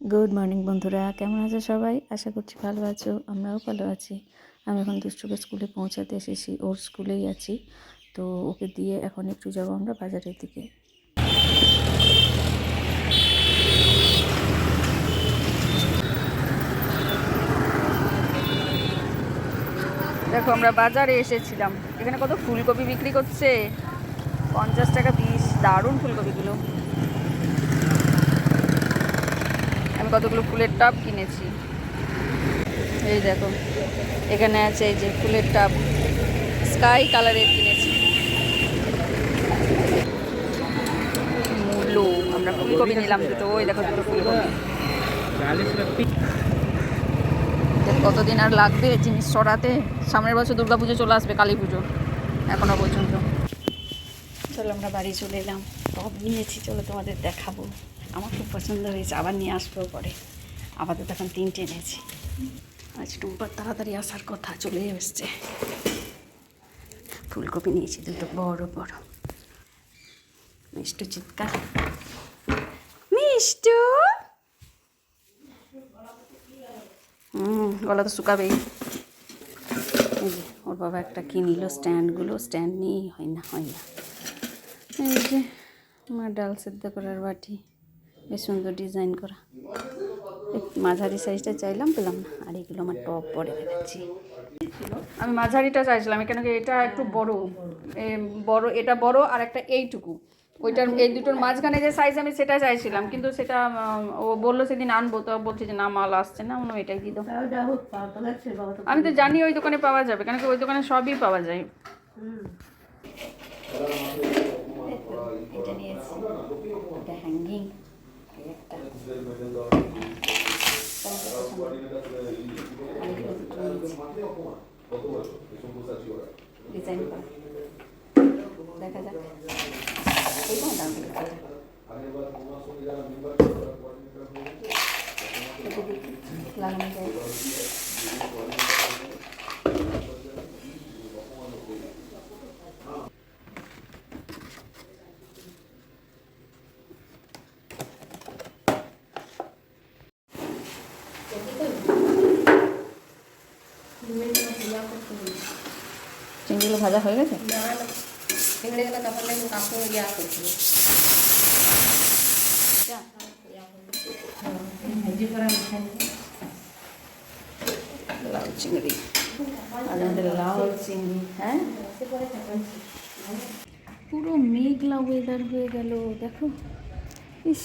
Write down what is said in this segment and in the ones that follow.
Good morning বন্ধুরা। কেমন আছো সবাই? আশা করছি ভালো আছো। আমরাও ভালো আছি। আমি এখন দুষ্টুকে স্কুলে পৌঁছাতে এসেছি। ওর স্কুলেই আছি। তো ওকে দিয়ে এখন একটু যাব আমরা বাজারের দিকে। দেখো, আমরা বাজারে এসেছিলাম। এখানে কত ফুলকপি বিক্রি করছে? পঞ্চাশ টাকা পিস। দারুণ ফুলকপিগুলো। আমি কতগুলো ফুলের টাব কিনেছি। এই দেখো, এখানে আছে এই যে ফুলের টাব। স্কাই কালারের কিনেছি। মূল্য আমরা ফুলকপি নিলাম দুটো। ওই দেখো দুটো ফুলকপি। কতদিন আর লাগবে জিনিস সরাতে? সামনের বছর দুর্গা পুজো চলে আসবে, কালী পুজো। এখনও পর্যন্ত। চলো, আমরা বাড়ি চলে এলাম। টপ নিয়েছি, চলো তোমাদের দেখাবো। আমার খুব পছন্দ হয়েছে, আবার নিয়ে আসব পরে। আপাতত এখন তিনটে এনেছি। আজ টুম্পার তাড়াতাড়ি আসার কথা চলে এসছে। ফুলকপি নিয়েছি দুটো, বড় বড়। মিষ্টু চিৎকার। মিষ্টু! হুম, গলা তো শুকাবেই। ওর বাবা একটা কি নিল স্ট্যান্ডগুলো, স্ট্যান্ড নিয়েই হয় না হয় না। এই যে আমার ডাল সেদ্ধ করার বাটি। বেশ সুন্দর ডিজাইন করা। মাঝারি সাইজটা চাইলাম পেলাম না। আর এগুলো আমার টপ পরে দেখাচ্ছি। আমি মাঝারিটা চাইছিলাম কেন কি এটা একটু বড়। বড় এটা বড় আর একটা এইটুকু। ওইটার এই দুটোর মাঝখানে যে সাইজ আমি সেটা চাইছিলাম কিন্তু সেটা ও বলল সেদিন আনব তো বলছে যে না মাল আসছে না মনে এটাই দিয়ে দাও। আমি তো জানি ওই দোকানে পাওয়া যাবে কেন কি ওই দোকানে সবই পাওয়া যায়। এটা নিয়েছি। এটা হ্যাঙ্গিং ডিজাইন করা দেখা যাক এইটা দাম দিল লাগানো যায় চিংড়িগুলো ভাজা হয়ে গেছে? চিংড়িগুলো তখন কাকু ইয়া করা মিঠাই লাউ চিংড়ি। আর আমাদের লাউ চিংড়ি হ্যাঁ? পুরো মেঘলা ওয়েদার হয়ে গেল দেখো। ইস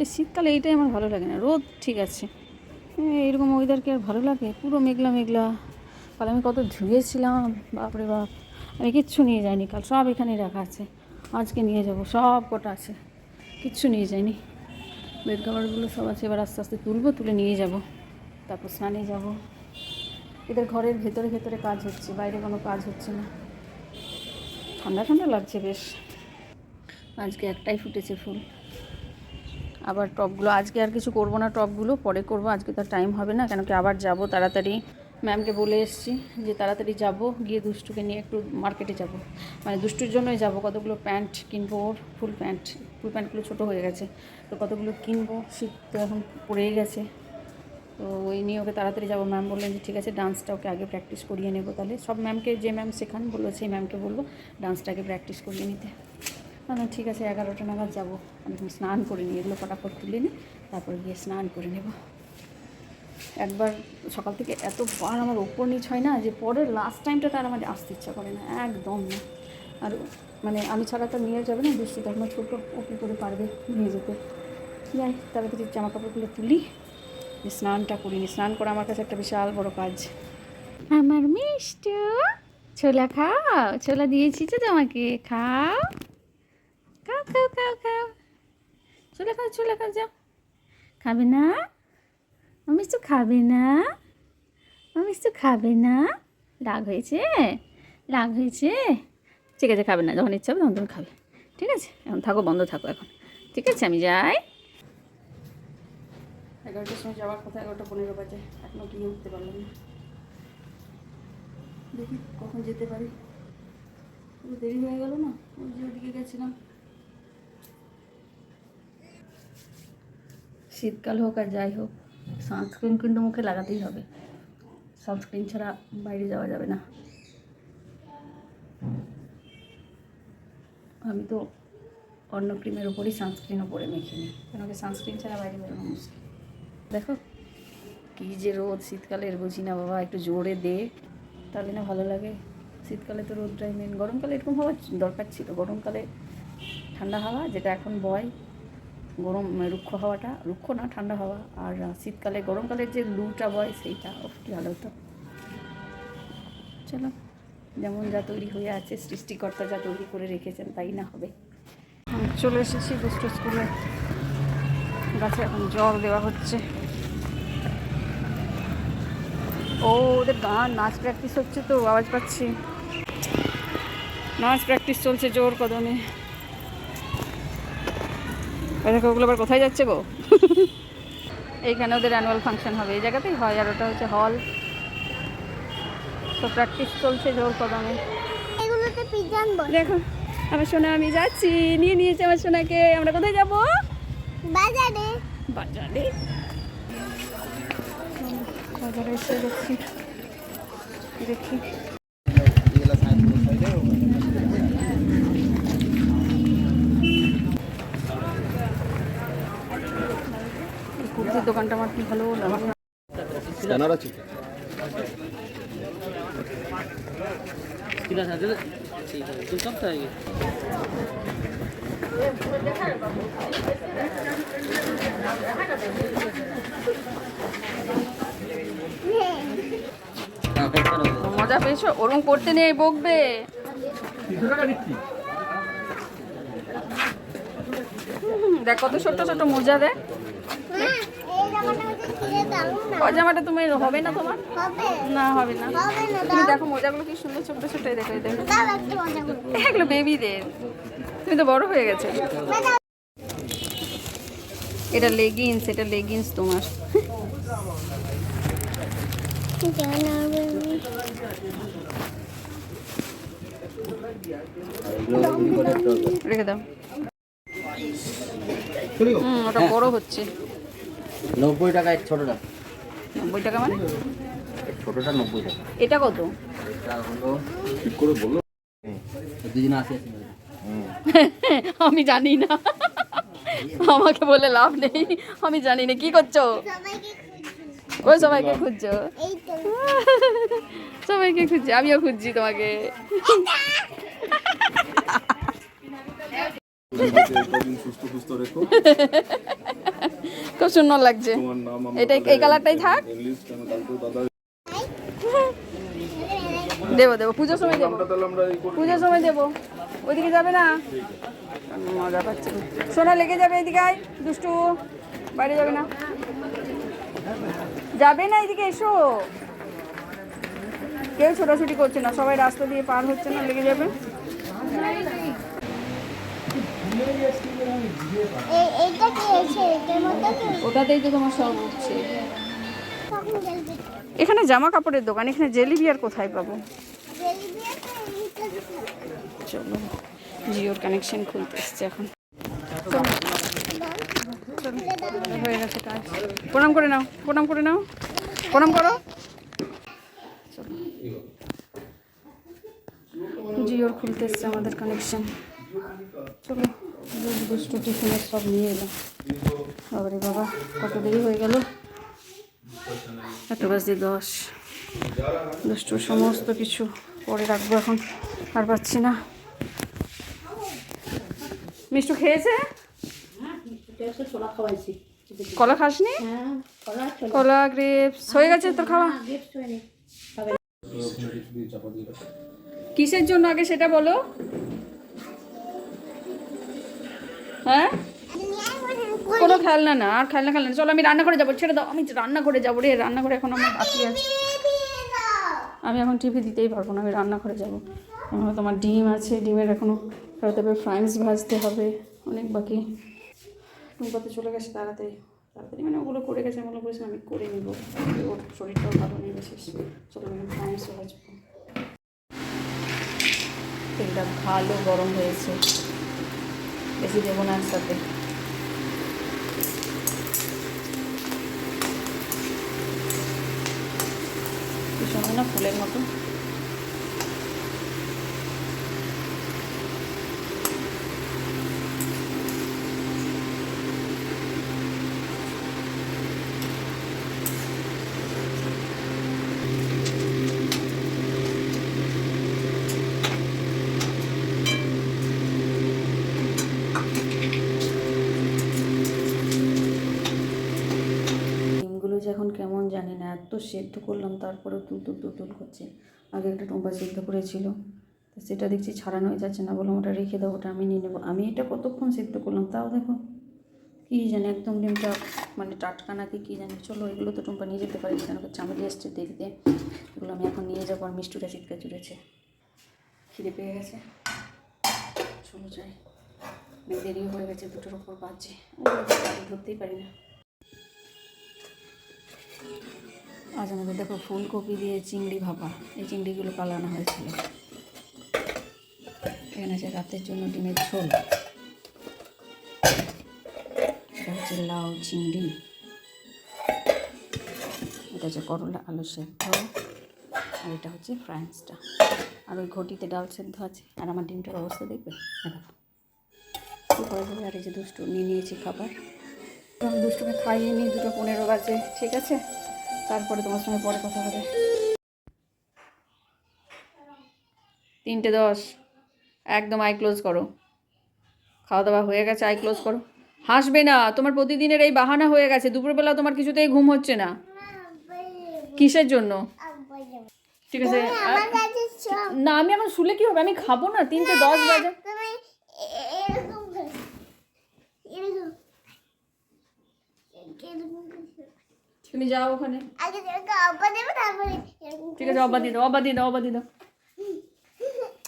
এই শীতকালে এইটাই আমার ভালো লাগে না। রোদ ঠিক আছে। এরকম ওয়েদার কি আর ভালো লাগে? পুরো মেঘলা মেঘলা। কাল আমি কত ধুয়েছিলাম, বাপরে বাপ। আমি কিচ্ছু নিয়ে যাইনি কাল, সব এখানেই রাখা আছে। আজকে নিয়ে যাব, সব কটা আছে। কিচ্ছু নিয়ে যাইনি। বেড কাভারগুলো সব আছে, এবার আস্তে আস্তে তুলবো, তুলে নিয়ে যাব। তারপর স্নানে যাব। এদের ঘরের ভেতরে ভেতরে কাজ হচ্ছে, বাইরে কোনো কাজ হচ্ছে না। ঠান্ডা ঠান্ডা লাগছে বেশ। আজকে একটাই ফুটেছে ফুল। আবার টপগুলো, আজকে আর কিছু করব না টপগুলো, পরে করব, আজকে তো টাইম হবে না, কেন কি আবার যাব তাড়াতাড়ি। ম্যামকে বলে এসেছি যে তাড়াতাড়ি যাব, গিয়ে দুষ্টুকে নিয়ে একটু মার্কেটে যাব। মানে দুষ্টুর জন্যই যাব, কতগুলো প্যান্ট কিনবো ওর ফুল প্যান্ট ফুল প্যান্টগুলো ছোটো হয়ে গেছে। তো কতগুলো কিনবো, শীত তো এখন পড়েই গেছে। তো ওই নিয়ে ওকে তাড়াতাড়ি যাব। ম্যাম বললেন যে, ঠিক আছে ডান্সটা ওকে আগে প্র্যাকটিস করিয়ে নেব তাহলে। সব ম্যামকে, যে ম্যাম শেখান, বলল, সেই ম্যামকে বলব ডান্সটাকে প্র্যাকটিস করিয়ে নিতে। না, ঠিক আছে, এগারোটা নাগাদ যাব। আমি স্নান করে নিই, এগুলো ফটাফট তুলে নিই, তারপর গিয়ে স্নান করে নেব। একবার সকাল থেকে এতবার আমার ওপর নিচ হয় না যে পরের লাস্ট টাইমটা তার আমার আসতে ইচ্ছা করে না, একদম না। আর মানে আমি ছাড়া তো নিয়ে যাবে না, বৃষ্টি তখন ছোটো, ও কী করে পারবে নিয়ে যেতে? যাই তাড়াতাড়ি জামা কাপড়গুলো তুলি, স্নানটা করিনি স্নান করা আমার কাছে একটা বিশাল বড় কাজ। আমার মিষ্টি, ছোলা খাও? ছোলা দিয়েছি তো তোমাকে, খাও। খাও খাও খাও খাও। ছোলা খাও ছোলা খাও, যাও। খাবে না? মামিস তো খাবে না? মামিস তো খাবে না? রাগ হয়েছে? রাগ হয়েছে? ঠিক আছে, খাবে না। যখন ইচ্ছা হবে তখন তুমি খাবে। ঠিক আছে? এখন থাকো, বন্ধ থাকো এখন। ঠিক আছে, আমি যাই। এগারোটার সময় যাওয়ার কথা, এগারোটা পনেরো বাজে। এখনও গিয়ে উঠতে পারলাম না। দেখি কখন যেতে পারি। পুরো দেরি হয়ে গেল না? ওই যে ওদিকে গেছিলাম। শীতকাল হোক আর যাই হোক সানস্ক্রিন কিন্তু মুখে লাগাতেই হবে। সানস্ক্রিন ছাড়া বাইরে যাওয়া যাবে না। আমি তো অন্য ক্রিমের ওপরই সানস্ক্রিনও পরে মেখে নিই। কেন কি সানস্ক্রিন ছাড়া বাইরে বেরোনো মুশকিল। দেখো, কী যে রোদ শীতকালের বুঝি না বাবা, একটু জোরে দে, তাহলে না ভালো লাগে। শীতকালে তো রোদটাই মেন গরমকালে এরকম হওয়ার দরকার ছিল। গরমকালে ঠান্ডা হাওয়া, যেটা এখন বয় গরম মানে রুক্ষ হাওয়াটা, রুক্ষ না, ঠান্ডা হাওয়া। আর শীতকালে, গরমকালের যে লুটা বয়, সেইটা কি ভালো হতো। চলো, যেমন যা তৈরি হয়ে আছে, সৃষ্টিকর্তা যা তৈরি করে রেখেছেন, তাই না হবে। চলে এসেছি দুষ্ট স্কুলে। গাছে এখন জল দেওয়া হচ্ছে। ও, ওদের গান নাচ প্র্যাকটিস হচ্ছে তো, আওয়াজ পাচ্ছি। নাচ প্র্যাকটিস চলছে জোর কদমে। দেখো ওগুলো আবার কোথায় যাচ্ছে গো? এইখানে ওদের অ্যানুয়াল ফাংশন হবে এই জায়গাতেই হয় আর ওটা হচ্ছে হল তো প্র্যাকটিস চলছে জোর কদমে এগুলোতে পিজান বল দেখো আমার সোনা আমি যাচ্ছি। নিয়ে নিয়েছে আমার সোনাকে। আমরা কোথায় যাব? বাজারে। বাজারে। বাজারে এসে দেখছি দেখি। এই দোকানটা আমার কি ভালো লাগে মজা পেয়েছ? ওরকম করতে নেই বকবে। হুম, দেখ কত ছোট্ট ছোট্ট মোজা এই জামাটা হচ্ছে ছিঁড়ে দারুণ না পয়জামাটা তুমি হবে। না তোমার না। হবে না তুমি দেখো মোজাগুলো কি সুন্দর ছোট্ট এই দেখো দেখো। এগুলো বেবিদের তুমি তো বড় হয়ে গেছে। এটা লেগিংস এটা লেগিংস তোমার। রেখে দাও। হুম ওটা বড় হচ্ছে। নব্বই ছোটটা। নব্বই টাকা মানে? এই ছোটটা নব্বই টাকা। এটা কত? এটা হলো ঠিক করে বলল? দুদিন আসে আমি জানি না। আমাকে বলে লাভ নেই। আমি জানি না। কি করছ? সবাইকে ওই সবাইকে খুঁজছো? সবাইকে খুঁজছি। আমিও খুঁজছি তোমাকে। সুস্থ সুস্থ রেখো। খুব সুন্দর লাগছে। এটা এই কালারটাই থাক। দেবো দেবো। পুজোর সময় দেবো। পুজোর সময় দেবো। ওইদিকে যাবে না? মজা পাচ্ছে। সোনা লেগে যাবে এদিকে দুষ্টু। বাইরে যাবে না। যাবে না এদিকে এসো। কেউ ছোটাছুটি করছে না। সবাই রাস্তা দিয়ে পার হচ্ছে না লেগে যাবে। ওটাতেই তো তোমার সব উঠছে। এখানে জামা কাপড়ের দোকান এখানে জেলিবি আর কোথায় পাবো? চলো জিওর কানেকশন খুলতে এসছে এখন। হয়ে গেছে কাজ। প্রণাম করে নাও প্রণাম করে নাও। প্রণাম করো। জিওর খুলতে এসছে আমাদের কানেকশন চলো। দুধ দুষ্টু টিফিনের সব নিয়ে এলাম বাবারে বাবা, কত দেরি হয়ে গেল? একটা বাজে দশ। দুষ্টুর সমস্ত কিছু পরে রাখব এখন, আর পাচ্ছি না। মিষ্টু খেয়েছে? কলা খাসনি? কলা, গ্রেপস, হয়ে গেছে তোর খাওয়া? কিসের জন্য আগে সেটা বলো? হ্যাঁ? কোনো খেলনা না আর খেলনা খেলনা চলো আমি রান্না করে যাব ছেড়ে দাও। আমি রান্না করে যাব রে রান্না করে এখন আমার বাকি আছে। আমি এখন টিভি দিতেই পারব না আমি রান্না করে যাব। আমার তোমার ডিম আছে ডিমের এখনও হয়তো ফ্রাইস ভাজতে হবে। অনেক বাকি। টুম্পাতে চলে গেছে তাড়াতাড়ি? তাড়াতাড়ি মানে ওগুলো করে গেছে আমি মনে করেছিলাম আমি করে নিব। ওর শরীরটাও ভালো নেই বিশেষ চলো আমি ফ্রাইসও ভাজবো। তেলটা ভালো গরম হয়েছে। বেশি দেবো না একসাথে। কি সুন্দর না ফুলের মতো? সেদ্ধ করলাম, তারপরেও তুলতুল তুলতুল করছে আগে একটা টুম্পা সেদ্ধ করেছিল, তো সেটা দেখছি ছাড়ানোই যাচ্ছে না, বললাম ওটা রেখে দাও, ওটা আমি নিয়ে নেব। আমি এটা কতক্ষণ সেদ্ধ করলাম তাও দেখো, কী জানি একদম ডিমটা মানে টাটকা নাকি কী জানি। চলো এগুলো তো টুম্পা নিয়ে যেতে পারি কেন চামেলি এসছে দেখতে। এগুলো আমি এখন নিয়ে যাব আর মিষ্টিটা চিৎকার চুরেছে খিদে পেয়ে গেছে। চলো যাই। দেরিও হয়ে গেছে, দুটোর ওপর বাজছে। ধরতেই পারি না। আজ আমাদের দেখো ফুলকপি দিয়ে চিংড়ি ভাপা। এই চিংড়িগুলো পালানো হয়েছিল। এখানে আছে রাতের জন্য ডিমের ঝোল। এটা হচ্ছে লাউ চিংড়ি। এটা হচ্ছে করলা আলু সেদ্ধ। আর এটা হচ্ছে ফ্রান্সটা আর ওই ঘটিতে ডাল সেদ্ধ আছে। আর আমার ডিমটার অবস্থা দেখবে? দেখো। কী করা আর এই যে দুষ্টু নিয়ে নিয়েছি খাবার। আমি দুষ্টুকে খাইয়ে নিই, দুটো পনেরো বাজে, ঠিক আছে? তারপরে তোমার সঙ্গে পরে কথা হবে। তিনটে দশ। একদম আই ক্লোজ করো। খাওয়া দাওয়া হয়ে গেছে আই ক্লোজ করো। হাসবে না তোমার প্রতিদিনের এই বাহানা হয়ে গেছে দুপুরবেলা তোমার কিছুতেই ঘুম হচ্ছে না। কিসের জন্য? ঠিক আছে না আমি আমার শুলে কি হবে? আমি খাব না তিনটে দশ বাজে। এরকম করো। এরকম এরকম করো। তুমি যাও ওখানে। ঠিক আছে অবা দিয়ে দাও অবা দিয়ে দাও অবা দিয়ে দাও।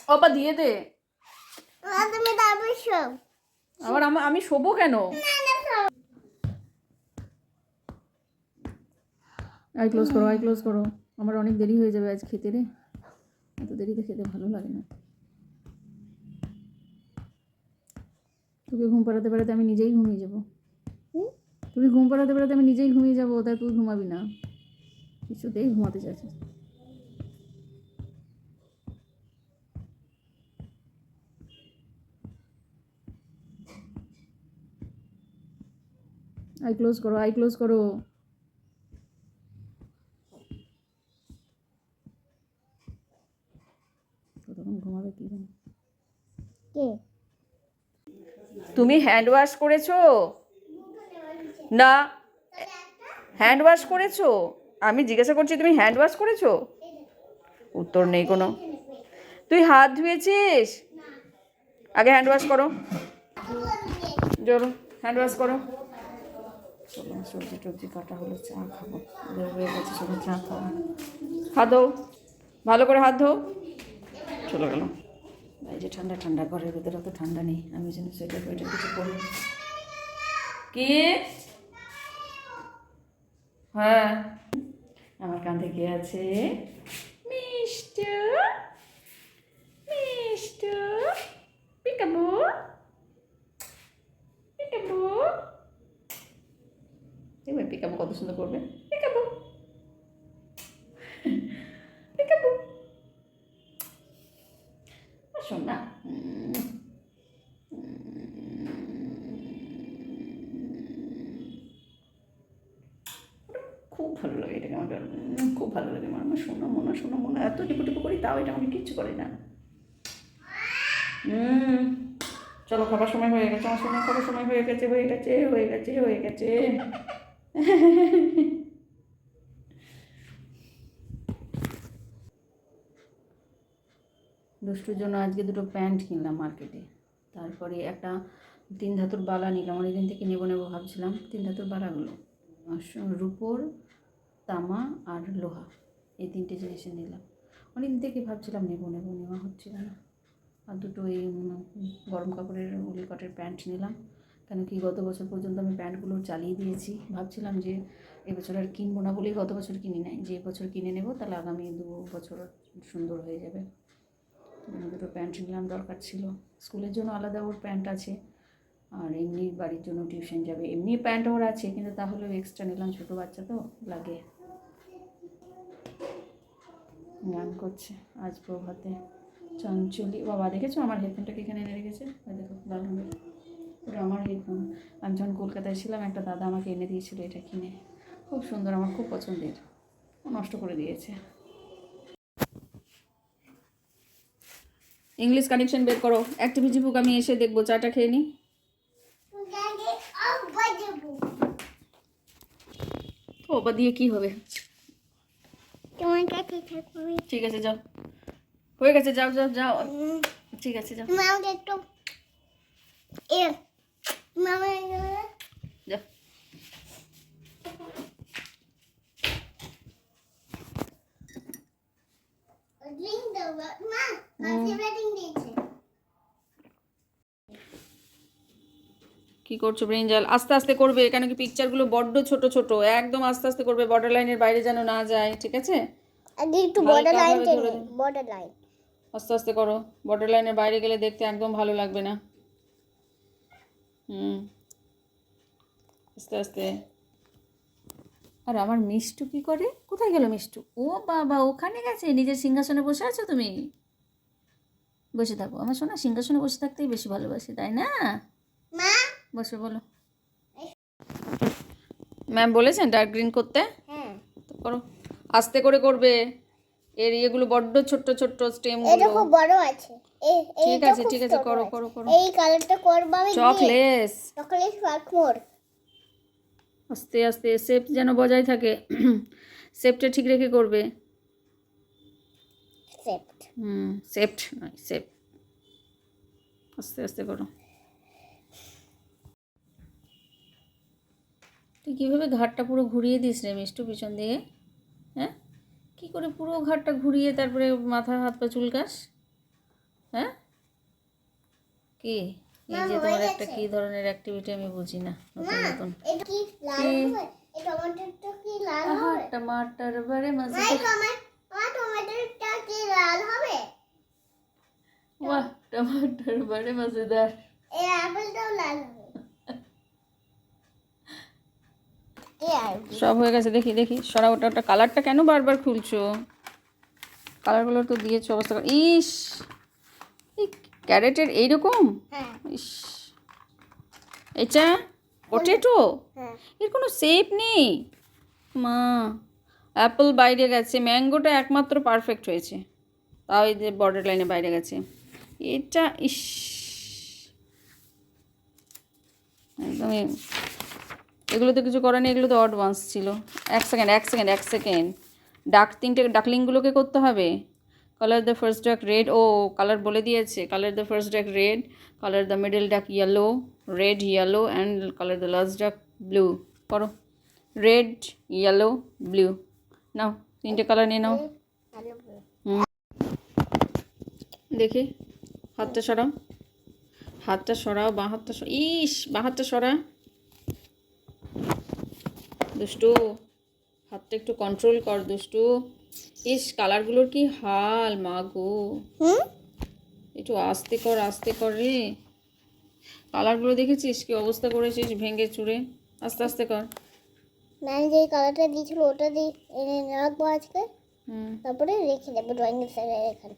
অবা দিয়ে দে। আবার আমা- আমি শোবো কেন? আই ক্লোজ করো আই ক্লোজ করো। আমার অনেক দেরি হয়ে যাবে আজ খেতে রে। এত দেরিতে খেতে ভালো লাগে না। তোকে ঘুম পাড়াতে পাড়াতে আমি নিজেই ঘুমিয়ে যাব। তুমি ঘুম পাড়াতে পাড়াতে আমি নিজেই ঘুমিয়ে যাব তাই তুই ঘুমাবি না। কিছুতেই ঘুমাতে চাইছিস আই ক্লোজ করো আই ক্লোজ করো। ঘুমাবে কি জানি। কে? তুমি হ্যান্ড ওয়াশ করেছ? না হ্যান্ড ওয়াশ করেছ? আমি জিজ্ঞাসা করছি, তুমি হ্যান্ড ওয়াশ করেছ? উত্তর নেই কোনো। তুই হাত ধুয়েছিস? আগে হ্যান্ড ওয়াশ করো। জোরো হ্যান্ড ওয়াশ করো। চলো সবজি টবজি কাটা হলো, চা খাব। হয়ে গেছে শুধু চা খাব। হাত ধো। ভালো করে হাত ধো। চলে গেল যে ঠান্ডা ঠান্ডা, ঘরের ভেতরে অত ঠান্ডা নেই। আমি যেন সোয়েটার ফোয়েটার কিছু পরি। কি? হ্যাঁ। আমার কাঁধে কে আছে? পিকাবু কত সুন্দর করবে পিকাবু পিকাবু শোন না খুব ভালো লাগে এটাকে আমার উম, খুব ভালো লাগে আমার আমার শোনো মনে শোনো মনে এত টিপু টিপু করি তাও এটা আমাকে কিচ্ছু করে না। হুম, চলো খাবার সময় হয়ে গেছে, আমার সময় খাবার সময় হয়ে গেছে হয়ে গেছে হয়ে গেছে হয়ে গেছে। দুষ্টুর জন্য আজকে দুটো প্যান্ট কিনলাম মার্কেটে। তারপরে একটা তিন ধাতুর বালা নিলাম, অনেকদিন থেকে নেব নেব ভাবছিলাম। তিন ধাতুর বালাগুলো স- তামা আর লোহা, এই তিনটে জিনিসে নিলাম। অনেকদিন থেকে ভাবছিলাম নেব নেব, নেওয়া হচ্ছিল না। আর দুটো এই গরম কাপড়ের উল কটের প্যান্ট নিলাম। কেন কি গত বছর পর্যন্ত আমি প্যান্টগুলো চালিয়ে দিয়েছি। ভাবছিলাম যে এবছর আর কিনবো না বলেই গত বছর কিনি নাই। যে বছর কিনে নেব তাহলে আগামী দু বছর সুন্দর হয়ে যাবে। দুটো প্যান্ট নিলাম, দরকার ছিল। স্কুলের জন্য আলাদা ওর প্যান্ট আছে। আর এমনি বাড়ির জন্য টিউশন যাবে। এমনি প্যান্ট ওর আছে, কিন্তু তাহলেও এক্সট্রা নিলাম। ছোটো বাচ্চা তো লাগে। গান করছে আজ প্রভাতে। চঞ্চলি বাবা দেখেছ? আমার হেডফোনটাকে এখানে এনে রেখেছে? ওই দেখো দারুণ ওটা আমার হেডফোন আমি যখন কলকাতায় ছিলাম একটা দাদা আমাকে এনে দিয়েছিল এটা কিনে। খুব সুন্দর আমার খুব পছন্দের। নষ্ট করে দিয়েছে। ইংলিশ কানেকশন বের করো। অ্যাক্টিভিটি বুক আমি এসে দেখব চাটা খেয়ে নিই. ও বা দিয়ে কি হবে? তোমার কাছে থাকবে ঠিক আছে যাও হয়ে গেছে যাও যাও যাও ঠিক আছে যাও মা আমাকে একটু এ মামা যাও রিং দাও মা মাঝে ব্যাটিং দিয়েছে কি করছ ব্রেঞ্জাল? আস্তে আস্তে করবে কেন কি পিকচারগুলো বড্ড ছোট ছোট একদম আস্তে আস্তে করবে বর্ডার লাইনের বাইরে যেন না যায় ঠিক আছে? আগে একটু বর্ডার লাইন টেনে বর্ডার লাইন আস্তে আস্তে করো বর্ডার লাইনের বাইরে গেলে দেখতে একদম ভালো লাগবে না। হুম আস্তে আস্তে। আর আমার মিষ্টু কি করে? কোথায় গেল মিষ্টু? ও বাবা ওখানে গেছে? নিজের সিংহাসনে বসে আছো তুমি? বসে থাকো। আমার শোনা সিংহাসনে বসে থাকতেই বেশি ভালোবাসি তাই না? বসে বলো। ম্যাম বলেছেন ডার্ক গ্রিন করতে? হ্যাঁ। করো। আস্তে করে করবে। এর ইয়েগুলো বড্ড ছোট্ট ছোট্ট এটা স্টেমগুলো খুব বড় আছে। ঠিক আছে ঠিক আছে করো করো করো। এই কালারটা করব আমি চকলেস চকলেট ফাকমোর আস্তে আস্তে সেপ যেন বজায় থাকে। সেপটা ঠিক রেখে করবে। সেপ্ট হুম সেপ্ট নয় সেপ আস্তে আস্তে করো। কীভাবে ঘাটটা পুরো ঘুরিয়ে দিস রে মিষ্টু পিছন দিকে? হ্যাঁ? কী করে পুরো ঘাটটা ঘুরিয়ে তারপরে মাথা হাত পা চুলকাস? হ্যাঁ? কি? এই যে তোমার একটা কী ধরনের অ্যাক্টিভিটি আমি বুঝি না নতুন নতুন। টমাটার বারে বাহ টমাটার বারে মজেদার এই অ্যাপেলটাও লাল হবে এই আর সব হয়ে গেছে দেখি দেখি। সরা ওটা ওটা কালারটা কেন বারবার খুলছো? কালারগুলো তো দিয়েছ অবস্থা ইস! এই ক্যারেটের এইরকম? হ্যাঁ। ইস! এটা পটেটো? হ্যাঁ। এর কোনো শেপ নেই। মা অ্যাপেল বাইরে গেছে। ম্যাঙ্গোটা একমাত্র পারফেক্ট হয়েছে। তাও এই যে বর্ডার লাইনে বাইরে গেছে। এটা ইস! একদমই এগুলো তো কিছু করার নেই এগুলো তো অ্যাডভান্স ছিল। এক সেকেন্ড এক সেকেন্ড এক সেকেন্ড ডাক তিনটে ডাকলিংগুলোকে করতে হবে। Colour the first duck red O colour বলে দিয়েছে। Colour the first duck red colour the middle duck yellow red yellow and colour the last duck blue করো রেড ইয়েলো ব্লু নাও, তিনটে কালার নিয়ে নাও। দেখি। হাতটা সরাও। হাতটা সরাও, বাঁ হাতটা ইস, বাঁ হাতটা সরা। দুষ্টু হাতটা একটু কন্ট্রোল কর দুষ্টু। ইস কালারগুলোর কি হাল মা গো। হুম? একটু আস্তে কর আস্তে কর রে। কালারগুলো দেখেছিস? কি অবস্থা করেছিস ভেঙে চুড়ে আস্তে আস্তে কর। ম্যাম যে কালারটা দিয়েছিল ওটা দিয়ে এনে রাখব আজকে। হুম। তারপরে রেখে দেবো ড্রয়িং স্যারের এখানে।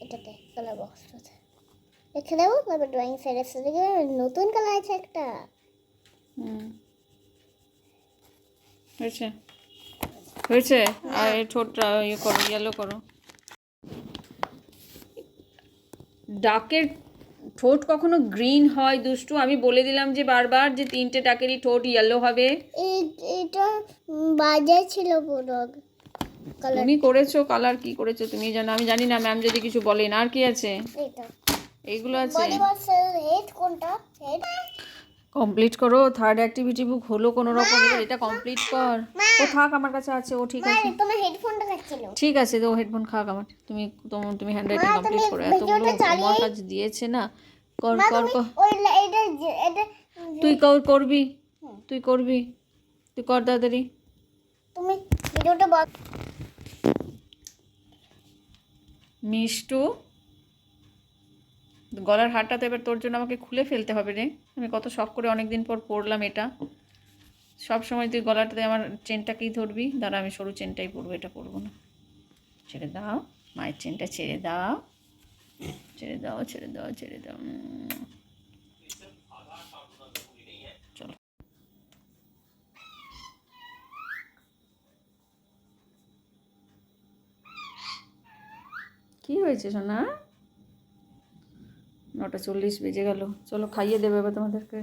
এটাতে কালার বক্সটাতে রেখে দেবো তারপর ড্রয়িং গিয়ে নতুন কালার আছে একটা। হুম। হয়েছে? হয়েছে? আর এই ঠোঁটটা ইয়ে করো ইয়েলো করো। ডাকের ঠোঁট কখনো গ্রিন হয় দুষ্টু? আমি বলে দিলাম যে বারবার যে তিনটে ডাকেরই ঠোঁট ইয়েলো হবে। এটা বাজে ছিল পুরো তুমি করেছ কালার কি করেছ তুমি জানো? আমি জানি না ম্যাম যদি কিছু বলেন। আর কি আছে? এইগুলো আছে। কোনটা? কমপ্লিট করো থার্ড অ্যাক্টিভিটি বুক হলো কোনো রকম এটা কমপ্লিট কর। ও থাক আমার কাছে আছে ও ঠিক আছে। তোমার হেডফোনটা খাচ্ছিল ঠিক আছে তো হেডফোন খাক আমার তুমি তোমার তুমি হ্যান্ড রাইটিং কমপ্লিট করো। এতগুলো আমার কাছে দিয়েছে না। কর কর কর। তুই কর করবি? তুই করবি? তুই কর তাড়াতাড়ি। তুমি ভিডিওটা বল মিষ্টু? গলার হারটা তো এবার তোর জন্য আমাকে খুলে ফেলতে হবে রে। আমি কত শখ করে অনেক দিন পর পরলাম এটা। সব সময় তুই গলাটাতে আমার চেনটাকেই ধরবি, দাঁড়া আমি সরু চেনটাই পরবো, এটা পরবো না। ছেড়ে দাও, মায়ের চেনটা ছেড়ে দাও। ছেড়ে দাও ছেড়ে দাও ছেড়ে দাও চলো। কি হয়েছে সোনা? নটা চল্লিশ বেজে গেল। চলো খাইয়ে দেবে এবার তোমাদেরকে।